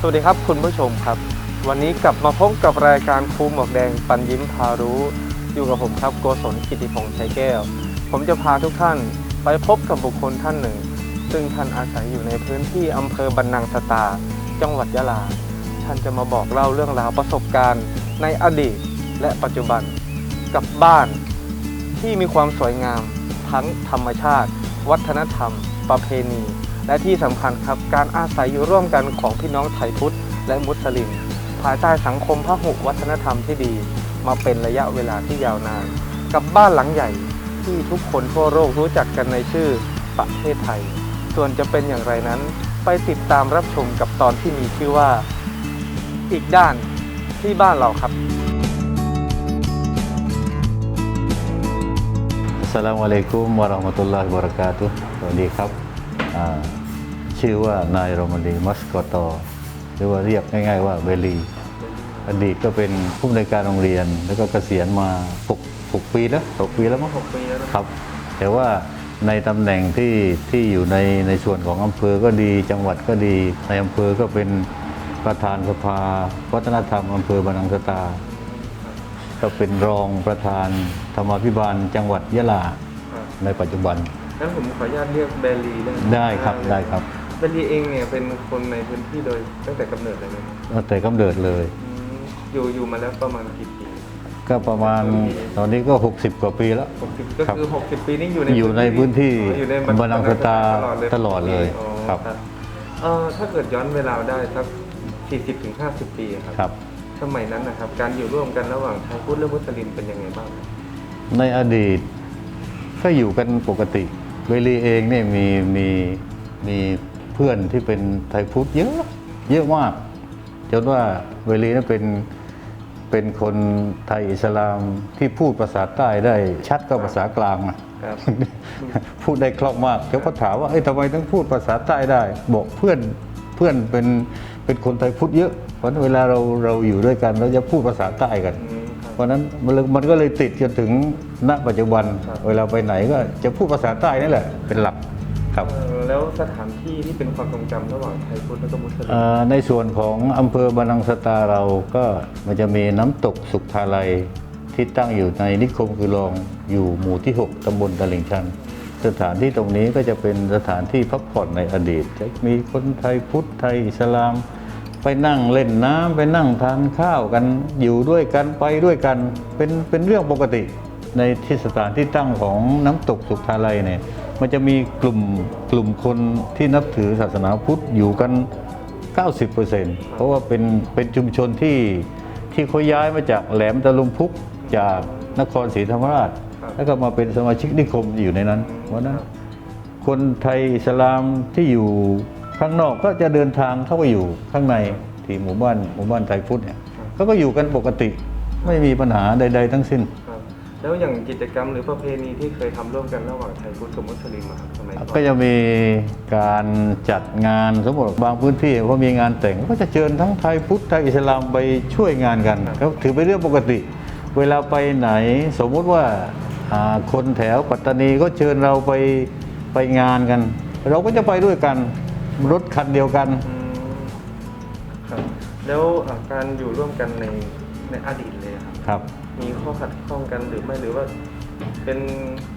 สวัสดีครับคุณผู้ชมครับ วันนี้กลับมาพบกับรายการครูหมวกแดงปันยิ้มพารู้อยู่กับผมครับโกศลกิติพงษ์ชัยแก้ว ผมจะพาทุกท่านไปพบกับบุคคลท่านหนึ่ง ซึ่งท่านอาศัยอยู่ในพื้นที่อำเภอบันนังสตา จังหวัดยะลา ท่านจะมาบอกเล่าเรื่องราวประสบการณ์ ในอดีตและปัจจุบันกับบ้านที่มีความสวยงาม ทั้งธรรมชาติ วัฒนธรรม ประเพณี และที่สำคัญครับการอาศัยอยู่ร่วมกันของพี่น้องไทยพุทธและมุสลิม ภายใต้สังคมพหุวัฒนธรรมที่ดี มาเป็นระยะเวลาที่ยาวนาน กับบ้านหลังใหญ่ที่ทุกคนทั่วโลกรู้จักกันในชื่อประเทศไทย ส่วนจะเป็นอย่างไรนั้น ไปติดตามรับชมกับตอนที่มีชื่อว่า อีกด้านที่บ้านเราครับ Assalamualaikum warahmatullahi wabarakatuh สวัสดีครับ ชื่อว่านายโรมานีมัสกอตอหรือว่าเรียกง่ายๆว่าเวลี อดีตก็เป็นผู้อำนวยการโรงเรียน แล้วก็เกษียณมา6 6ปีแล้ว6ปีแล้วมั้ง6ปีแล้วนะครับ แต่ว่าในตำแหน่งที่ที่อยู่ในในส่วนของอำเภอก็ดี จังหวัดก็ดี ในอำเภอก็เป็นประธานสภา วัฒนธรรมอำเภอบานังสตา ก็เป็นรองประธานธรรมาภิบาล จังหวัดยะลาครับในปัจจุบันงั้นผมขออนุญาตเรียกเบลลีได้หมได้ครับได้ครับเบลลีเองเนี่ยเป็นคนในพื้นที่โดยตั้งแต่กำเนิดเลยไหมครับตั้งแต่กำเนิดเลย อืมอยู่อยู่มาแล้วประมาณกี่ปี ก็ประมาณตอนนี้ก็ 60 กว่าปีแล้ว 60 ก็ครับคือ 60 ปีนี้อยู่ในอยู่ในพื้นที่อยู่ในบันลังก์สตาร์ตลอดเลยอ๋อครับเอ่อถ้าเกิดย้อนเวลาได้สัก 40ถึง50 ปีอะครับ ครับ สมัยนั้นนะครับ การอยู่ร่วมกันระหว่างไทยพุทธและมุสลิมเป็นยังไงบ้างครับในอดีตก็อยู่กันปกติเวลีเองเนี่ยมีมีมีเพื่อนที่เป็นไทยพุทธเยอะเยอะมาก จนว่าเวลีนั้นเป็นเป็นคนไทยอิสลามที่พูดภาษาใต้ได้ชัดกว่าภาษากลางนะครับพูดได้คล่องมากเขาก็ถามว่าเอ้ยทำไมต้องพูดภาษาใต้ได้ บอกเพื่อนเพื่อนเป็นเป็นคนไทยพุทธเยอะ เพราะฉะนั้นเวลาเราเราอยู่ด้วยกันเราจะพูดภาษาใต้กันอืมครับเพราะฉะนั้นมันเลยมันก็เลยติดจนถึงณปัจจุบันครับเวลาไปไหนก็จะพูดภาษาใต้นี่แหละเป็นหลัก ครับเอ่อแล้วสถานที่ที่เป็นความทรงจำระหว่างไทยพุทธและก็มุสลิมเอ่อในส่วนของอำเภอบานังสตาเราก็มันจะมีน้ำตกสุขทาลัยที่ตั้งอยู่ในนิคมคือรองอยู่หมู่ที่ 6 ตำบลตลิ่งชัน สถานที่ตรงนี้ก็จะเป็นสถานที่พักผ่อนในอดีตจะมีคนไทยพุทธไทยอิสลาม ไปนั่งเล่นน้ำไปนั่งทานข้าวกันอยู่ด้วยกันไปด้วยกันเป็นเป็นเรื่องปกติ ในที่สถานที่ตั้งของน้ำตกสุขทาลัยเนี่ยมันจะมีกลุ่มกลุ่มคนที่นับถือศาสนาพุทธอยู่กัน 90%เพราะว่าเป็นเป็นชุมชนที่ที่เขาย้ายมาจากแหลมตะลุมพุกจากนครศรีธรรมราช แล้วก็มาเป็นสมาชิกนิคมอยู่ในนั้น เพราะฉะนั้นคนไทยอิสลามที่อยู่ข้างนอกก็จะเดินทางเข้าไปอยู่ข้างในที่หมู่บ้านหมู่บ้านไทยพุทธเนี่ยเขาก็อยู่กันปกติไม่มีปัญหาใด ๆ ทั้งสิ้นครับ แล้วอย่างกิจกรรมหรือประเพณีที่เคยทำร่วมกันระหว่างไทยพุทธกับมุสลิมอะครับสมัยก่อน ก็จะมีการจัดงานสมมติบางพื้นที่เขามีงานแต่งก็จะเชิญทั้งไทยพุทธไทยอิสลามไปช่วยงานกันก็ถือเป็นเรื่องปกติ เวลาไปไหนสมมุติว่าอ่าคนแถวปัตตานีก็เชิญเราไปไปงานกัน เราก็จะไปด้วยกันรถคันเดียวกัน อืมครับแล้วอะการอยู่ร่วมกันในในอดีตเลยอะครับ ครับ มีข้อขัดข้องกันหรือไม่หรือว่า เป็น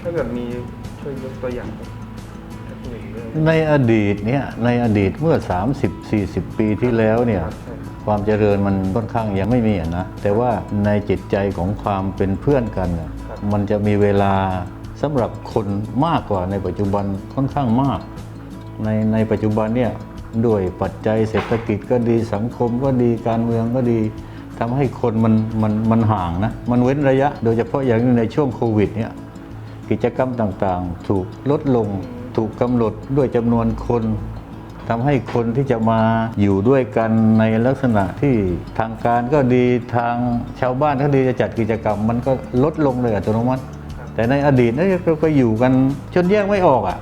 ถ้าเกิดมีช่วยยกตัวอย่างสักหนึ่งเรื่องในอดีตเนี่ยในอดีตเมื่อ 30-40 ปีที่แล้วเนี่ยความเจริญมันค่อนข้างยังไม่มีนะแต่ว่าในจิตใจของความเป็นเพื่อนกันน่ะครับมันจะมีเวลาสำหรับคนมากกว่าในปัจจุบันค่อนข้างมาก ในในปัจจุบันเนี่ยด้วยปัจจัยเศรษฐกิจก็ดีสังคมก็ดีการเมืองก็ดี ทำให้คนมันมันมันห่างนะ มันเว้นระยะ โดยเฉพาะอย่างยิ่งในช่วงโควิดเนี่ยกิจกรรมต่างๆ ถูกลดลง ถูกกำหนดด้วยจำนวนคนทำให้คนที่จะมาอยู่ด้วยกันในลักษณะที่ทางการก็ดีทางชาวบ้านก็ดีจะจัดกิจกรรม มันก็ลดลงเลยอัตโนมัติ แต่ในอดีตเนี่ยเราก็อยู่กันจนแยกไม่ออกอะ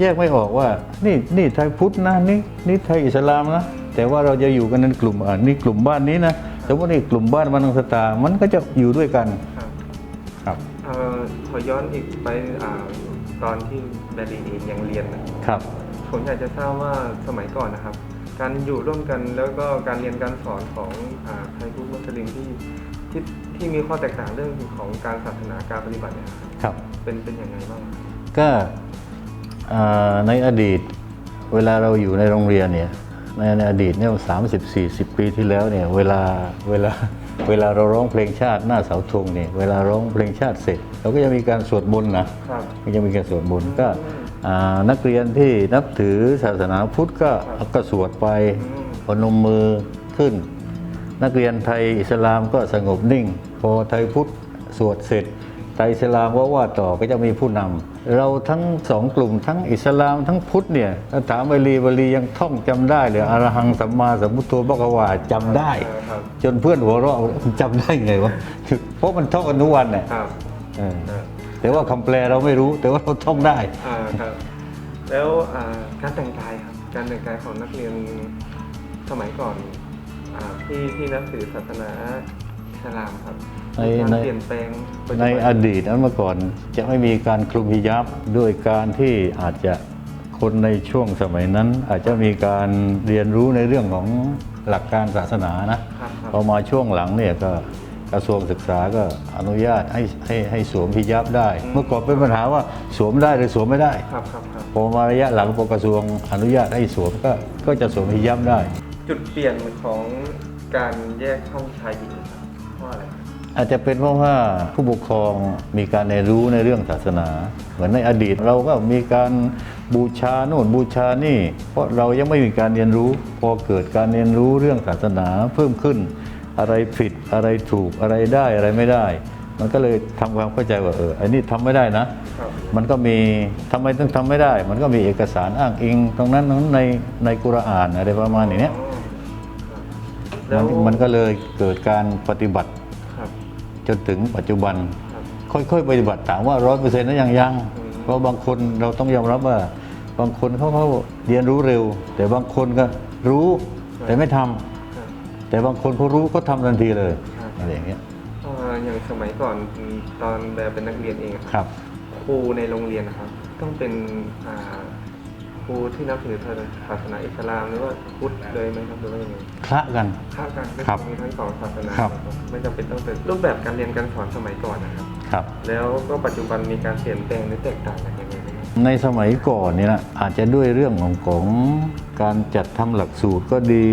แยกไม่ออกว่า นี่นี่ไทยพุทธนะนี่นี่ไทยอิสลามนะแต่ว่าเราจะอยู่กันในกลุ่มอ่านี่กลุ่มบ้านนี้นะ สมมตินี่กลุ่มบ้านมันงสตา มันก็จะอยู่ด้วยกันครับครับเอ่อขอย้อนอีกไปอ่าตอนที่แบรีเองยังเรียนนะครับ ผมอยากจะทราบว่าสมัยก่อนนะครับ การอยู่ร่วมกันแล้วก็การเรียนการสอนของอ่าไทยพุทธมุสลิมที่ที่ที่มีข้อแตกต่างเรื่องของการศาสนาการปฏิบัติเนี่ยครับครับเป็นเป็นยังไงบ้างครับก็อ่าในอดีตเวลาเราอยู่ในโรงเรียนเนี่ย ในในอดีตเนี่ยสามสิบสี่สิบปีที่แล้วเนี่ยเวลาเวลาเวลาเราร้องเพลงชาติหน้าเสาธงเนี่ยเวลาร้องเพลงชาติเสร็จ เราก็จะมีการสวดมนต์นะครับก็จะมีการสวดมนต์ก็อ่านักเรียนที่นับถือศาสนาพุทธก็ครับก็สวดไปอืมพนมมือขึ้น นักเรียนไทยอิสลามก็สงบนิ่ง พอไทยพุทธสวดเสร็จไทยอิสลามว่าว่าต่อก็จะมีผู้นำ เราทั้งสองกลุ่มทั้งอิสลามทั้งพุทธเนี่ยถ้าถามวลีวลียังท่องจำได้เลยอรหังสัมมาสัมพุทโธบกวาจำได้เออครับจนเพื่อนหัวเราะจำได้ไงวะเพราะมันท่องกันทุกวันเนี่ยครับเออเออแต่ว่าคำแปลเราไม่รู้แต่ว่าเราท่องได้อ่าครับแล้วอ่าการแต่งกายครับการแต่งกายของนักเรียนสมัยก่อนอาที่ที่นับถือศาสนาอิสลามครับ ในมีการในเปลี่ยนแปลงปัจจุในบัอดีตนั้นเมื่อก่อนจะไม่มีการคลุมฮิญาบด้วยการที่อาจจะคนในช่วงสมัยนั้น อาจจะมีการเรียนรู้ในเรื่องของหลักการศาสนานะครับครับพอมาช่วงหลังเนี่ยก็กระทรวงศึกษาก็อนุญาตให้ให้ให้สวมฮิญาบได้ เมื่อก่อนเป็นปัญหาว่าสวมได้หรือสวมไม่ได้ครับครับครับพอมาระยะหลังพอกระทรวงอนุญาตให้สวมก็ก็จะสวมฮิญาบได้ จุดเปลี่ยนของการแยกช่องชายหญิง อาจจะเป็นเพราะว่าผู้ปกครองมีการเรียนรู้ในเรื่องศาสนา เหมือนในอดีตเราก็มีการบูชาโน่นบูชานี่ เพราะเรายังไม่มีการเรียนรู้ พอเกิดการเรียนรู้เรื่องศาสนาเพิ่มขึ้น อะไรผิดอะไรถูกอะไรได้อะไรไม่ได้ มันก็เลยทำความเข้าใจว่าเอออันนี้ทำไม่ได้นะครับมันก็มีทำไมต้องทำไม่ได้ มันก็มีเอกสารอ้างอิงตรงนั้นตรงนั้นในในกุรอานอะไรประมาณอย่างเนี้ยอ๋อครับมัแล้วนมันก็เลยเกิดการปฏิบัติครับ จนถึงปัจจุบันครับค่อยๆปฏิบัติถามว่าร้อยเปอร์เซ็นต์นั้นยังยังอืมเพราะบางคนเราต้องยอมรับว่า บางคนเขาเขาเรียนรู้เร็ว แต่บางคนก็รู้แต่ไม่ทำครับแต่บางคนเขารู้เขาทำทันทีเลยครับอะไรอย่างเงี้ยอ่าอย่างสมัยก่อนตอนแบบเป็นนักเรียนเองอะครับครูในโรงเรียนนะครับ ต้องเป็นอ่าค รูที่นับถือศาสนาอิสลามหรือว่าพุทธเลยไหมครับหรือว่ายังไงคละกันค้ากันครับมีทั้งสองศาสนาครับ ไม่จำเป็นต้องเป็นรูปแบบการเรียนการสอนสมัยก่อนนะครับ ครับ แล้วก็ปัจจุบันมีการเปลี่ยนแปลงหรือแตกต่างกันยังไงไหมครับในสมัยก่อนเนี่ยนะอาจจะด้วยเรื่องของของการจัดทำหลักสูตรก็ดี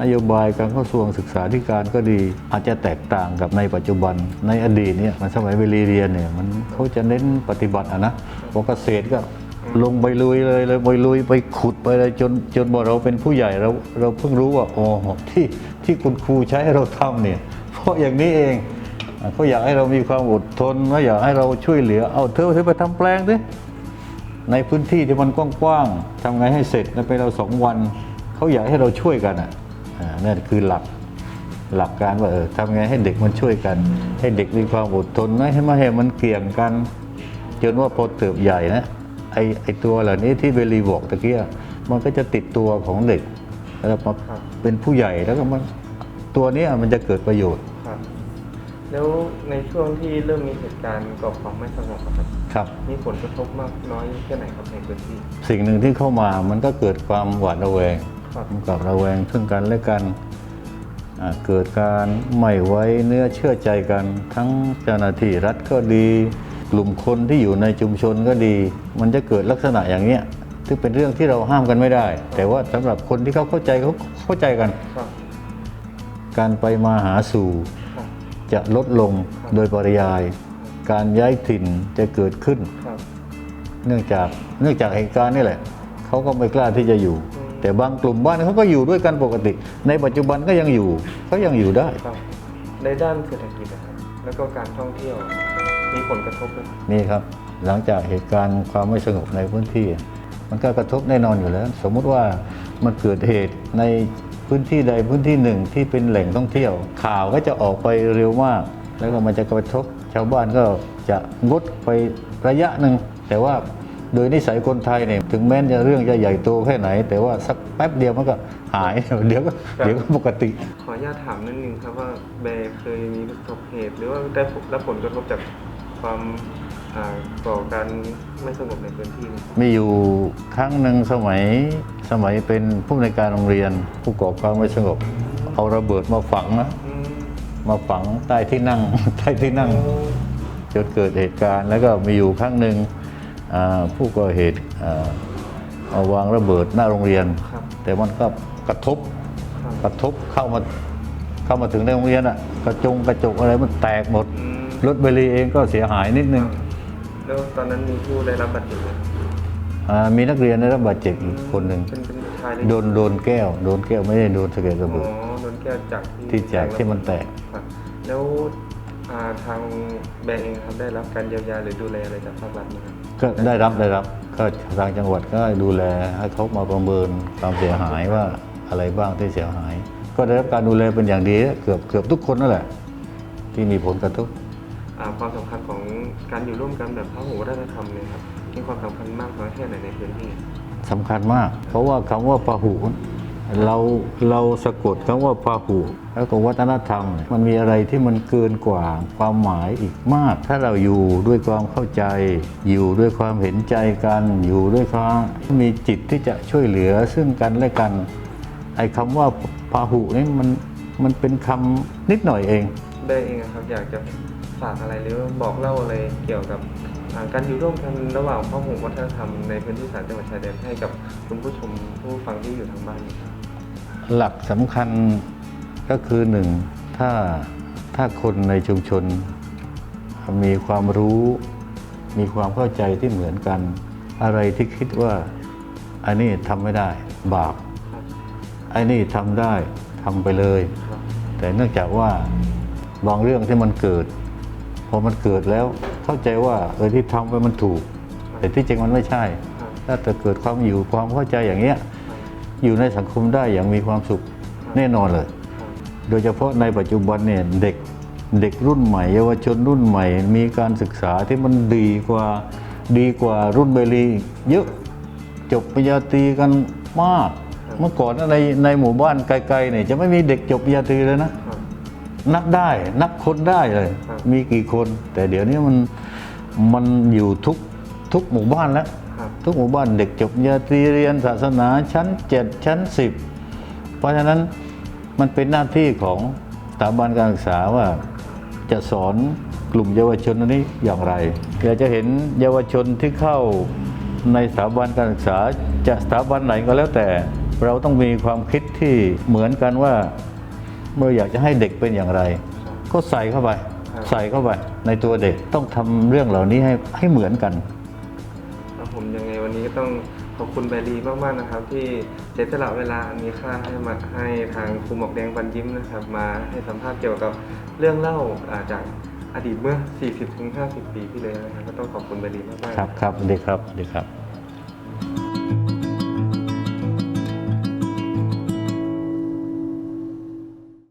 นโยบายการกระทรวงศึกษาธิการก็ดี อาจจะแตกต่างกับในปัจจุบันในอดีตเนี่ยมันสมัยเวลีเรียนเนี่ยมันเขาจะเน้นปฏิบัติอะนะพอเกษตรก็ ลงไปลุยเลยเลยไปลุยไปขุดไปเลยจนจนพอเราเป็นผู้ใหญ่เราเราเพิ่งรู้ว่าอ๋อที่ที่คุณครูใช้ให้เราทำเนี่ยเพราะอย่างนี้เองเขาอยากให้เรามีความอดทนเขาอยากให้เราช่วยเหลือ เอาเธอเธอไปทำแปลงสิในพื้นที่ที่มันกว้างๆทำไงให้เสร็จในไปเราสองวันเขาอยากให้เราช่วยกันอะนั่นคือหลักหลักการว่าเออทำไงให้เด็กมันช่วยกัน ให้เด็กมีความอดทนไม่ให้มาให้มันเกี่ยงกัน จนว่าพอเติบใหญ่นะ ไอไอตัวเหล่านี้ที่เบลีบอกตะเกียมันก็จะติดตัวของเด็กแล้วมาเป็นผู้ใหญ่แล้วก็มันตัวเนี้ยมันจะเกิดประโยชน์ครับ แล้วในช่วงที่เริ่มมีเหตุการณ์ก่อความไม่สงบอะครับครับมีผลกระทบมากน้อยแค่ไหนครับในพื้นที่สิ่งหนึ่งที่เข้ามามันก็เกิดความหวาดระแวงครับกับระแวงซึ่งกันและกันอ่าเกิดการไม่ไว้เนื้อเชื่อใจกันทั้งเจ้าหน้าที่รัฐก็ดี กลุ่มคนที่อยู่ในชุมชนก็ดี มันจะเกิดลักษณะอย่างเนี้ยซึ่งเป็นเรื่องที่เราห้ามกันไม่ได้ แต่ว่าสำหรับคนที่เขาเข้าใจเขาเข้าใจกัน การไปมาหาสู่จะลดลงโดยปริยาย การย้ายถิ่นจะเกิดขึ้น เนื่องจากเนื่องจากเหตุการณ์นี่แหละเขาก็ไม่กล้าที่จะอยู่ แต่บางกลุ่มบ้านเขาก็อยู่ด้วยกันปกติ ในปัจจุบันก็ยังอยู่เขายังอยู่ได้ในด้านเศรษฐกิจนะครับแล้วก็การท่องเที่ยว มีผลกระทบไหมครับนี่ครับ หลังจากเหตุการณ์ความไม่สงบในพื้นที่ มันก็กระทบแน่นอนอยู่แล้ว สมมุติว่ามันเกิดเหตุในพื้นที่ใดพื้นที่หนึ่งที่เป็นแหล่งท่องเที่ยว ข่าวก็จะออกไปเร็วมาก แล้วก็มันจะกระทบชาวบ้านก็จะงดไประยะหนึ่งแต่ว่าโดยนิสัยคนไทยเนี่ยถึงแม้จะเรื่องจะใหญ่โตแค่ไหน แต่ว่าสักแป๊บเดียวมันก็หาย เดี๋ยวก็เดี๋ยวก็ปกติ ขออนุญาตถามนิดนึงครับว่าแบร์เคยมีประสบเหตุ หรือว่าได้รับผลกระทบจาก ความอ่าก่อการไม่สงบในพื้นที่ไหมมีอยู่ครั้งหนึ่งสมัยสมัยเป็นผู้ในวยการโรงเรียนผู้ก่อความไม่สงบ เอาระเบิดมาฝังนะอืมมาฝังใต้ที่นั่งใต้ที่นั่งจนเกิดเหตุการณ์ แล้วก็มีอยู่ครั้งหนึ่งอ่าผู้ก่อเหตุอ่าเอาวางระเบิดหน้าโรงเรียนครับแต่มันก็กระทบครับกระทบเข้ามาเข้ามาถึงในโรงเรียนอะกระจงกระจกอะไรมันแตกหมดอืม รถเบลีเองก็เสียหายนิดนึงแล้วตอนนั้นมีผู้ได้รับบาดเจ็บไหมอ่ามีนักเรียนได้รับบาดเจ็บอีกคนหนึ่งเป็นเป็นชายหรือโดนโดนแก้ว โดนแก้วไม่ได้โดนสะเก็ดระอ๋เบิดอโดนแก้วจากที่แจกที่มันแตก ครับแล้วอ่าทางแบงก์เองครับได้รับการเยียวยาหรือดูแลอะไรจากภาครัฐไหมครับ ก็ได้รับได้รับก็ทางจังหวัดก็ดูแลให้เขามาประเมินความเสียหายว่าอะไรบ้างที่เสียหาย ก็ได้รับการดูแลเป็นอย่างดีเกือบเกือบทุกคนนั่นแหละ ที่มีผลกระทบอ่า ความสำคัญของการอยู่ร่วมกันแบบพหุวัฒนธรรมเนี่ยครับมีความสำคัญมากน้อยแค่ไหนในพื้นที่สำคัญมาก เพราะว่าคำว่าพาหุเราเราสะกดคำว่าพาหุแล้วก็วัฒนธรรมเนี่ยมันมีอะไรที่มันเกินกว่าความหมายอีกมาก ถ้าเราอยู่ด้วยความเข้าใจ อยู่ด้วยความเห็นใจกัน อยู่ด้วยความมีจิตที่จะช่วยเหลือซึ่งกันและกัน ไอ้คำว่าพาหุนี่มันมันเป็นคำนิดหน่อยเอง ได้เองอะครับอยากจะ ฝากอะไรหรือบอกเล่าอะไรเกี่ยวกับอ่าการอยู่ร่วมกันระหว่างพหุวัฒนธรรมในพื้นที่สามจังหวัดชายแดนให้กับคุณผู้ชมผู้ฟังที่อยู่ทางบ้านนี้ครับหลักสำคัญก็คือหนึ่งถ้าถ้าคนในชุมชน มีความรู้ มีความเข้าใจที่เหมือนกัน อะไรที่คิดว่าอันนี้ทำไม่ได้บาปครับไอ้นี่ทำได้ทำไปเลยครับแต่เนื่องจากว่าบางเรื่องที่มันเกิดพ อมันเกิดแล้วเข้าใจว่าเออที่ทำไปมันถูก แต่ที่จริงมันไม่ใช่ ถ้าจะเกิดความอยู่ความเข้าใจอย่างเงี้ยอยู่ในสังคมได้อย่างมีความสุขแน่นอนเลย โดยเฉพาะในปัจจุบันเนี่ยเด็กเด็กรุ่นใหม่ เยาวชนรุ่นใหม่ มีการศึกษาที่มันดีกว่าดีกว่ารุ่นเบลีเยอะจบปริญญาตรีกันมาก เมื่อก่อนในในหมู่บ้านไกลๆเนี่ยจะไม่มีเด็กจบปริญญาตรีเลยนะ นับได้นับคนได้เลยครับมีกี่คน แต่เดี๋ยวนี้มันมันอยู่ทุกทุกหมู่บ้านแล้วครับทุกหมู่บ้านเด็กจบปริญญาตรีเรียนศาสนาชั้น7ชั้น10เพราะฉะนั้นมันเป็นหน้าที่ของสถาบันการศึกษาว่าจะสอนกลุ่มเยาวชนอันนี้อย่างไรเราจะเห็นเยาวชนที่เข้าในสถาบันการศึกษาจะสถาบันไหนก็แล้วแต่ เราต้องมีความคิดที่เหมือนกันว่า เมื่ออยากจะให้เด็กเป็นอย่างไร ก็ใส่เข้าไปครับใส่เข้าไป ในตัวเด็กต้องทำเรื่องเหล่านี้ให้ให้เหมือนกันครับผมยังไงวันนี้ก็ต้องขอบคุณแบรีมากๆนะครับ ที่เสียสละเวลาอันมีค่าให้มาให้ทางครูหมอกแดงบันยิ้มนะครับ มาให้สัมภาษณ์เกี่ยวกับเรื่องเล่าอ่าจากอดีตเมื่อ 40-50 ปีที่แล้วนะครับก็ต้องขอบคุณแบรีมากๆครับครับเด็กครับเด็กครับ